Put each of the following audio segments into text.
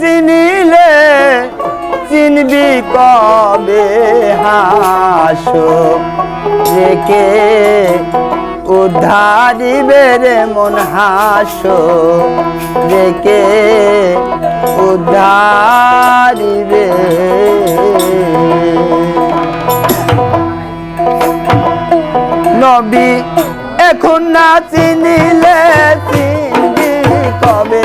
চিনিলে চিনবি কবে হাসো? রেখে উদ্ধারিবে রে মন হাসো। রেখে উদ্ধারিবে। নবী, এখন না চিনিলে চিনবি কবে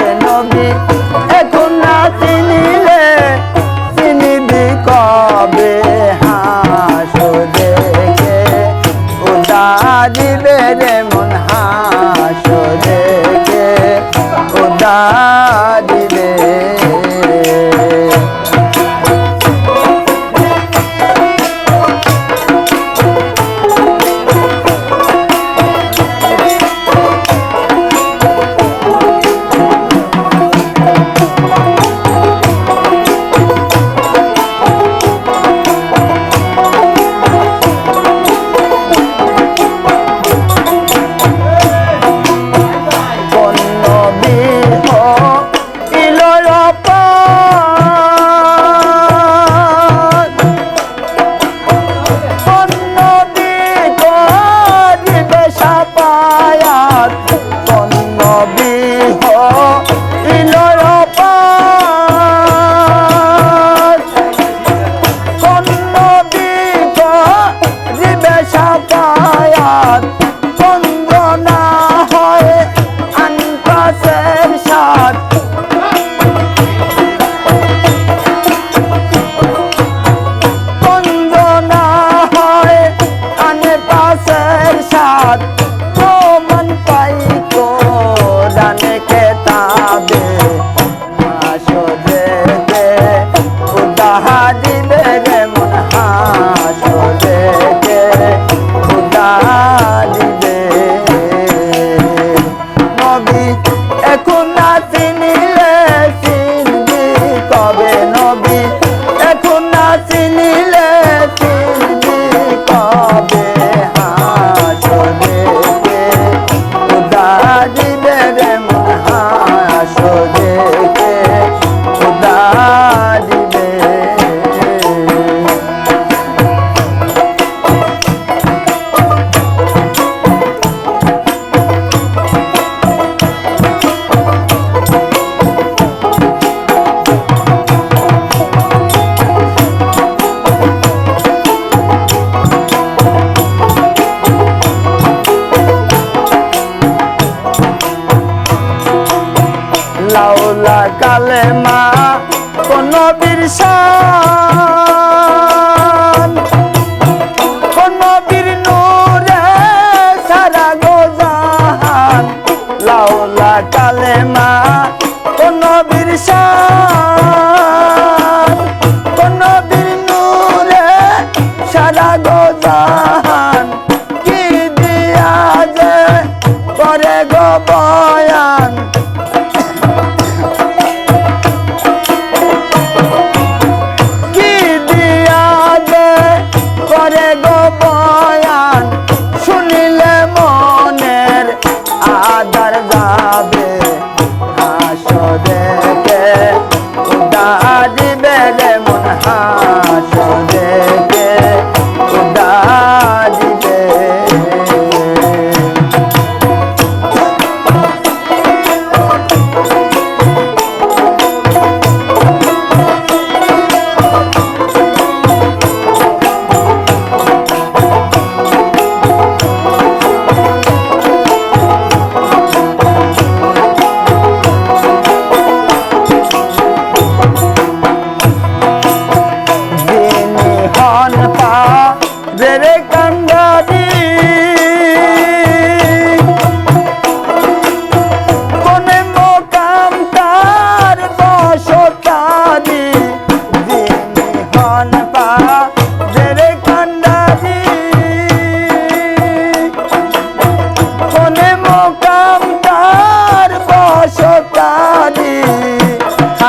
এখন না চিনিলে আল্লাহ কালেমা কোন বিরসা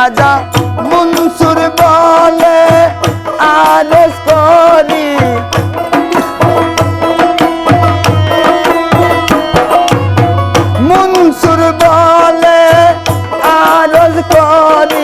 খাজা মনসুর বলে আদেশ করি। মনসুর বলে আরজ করি।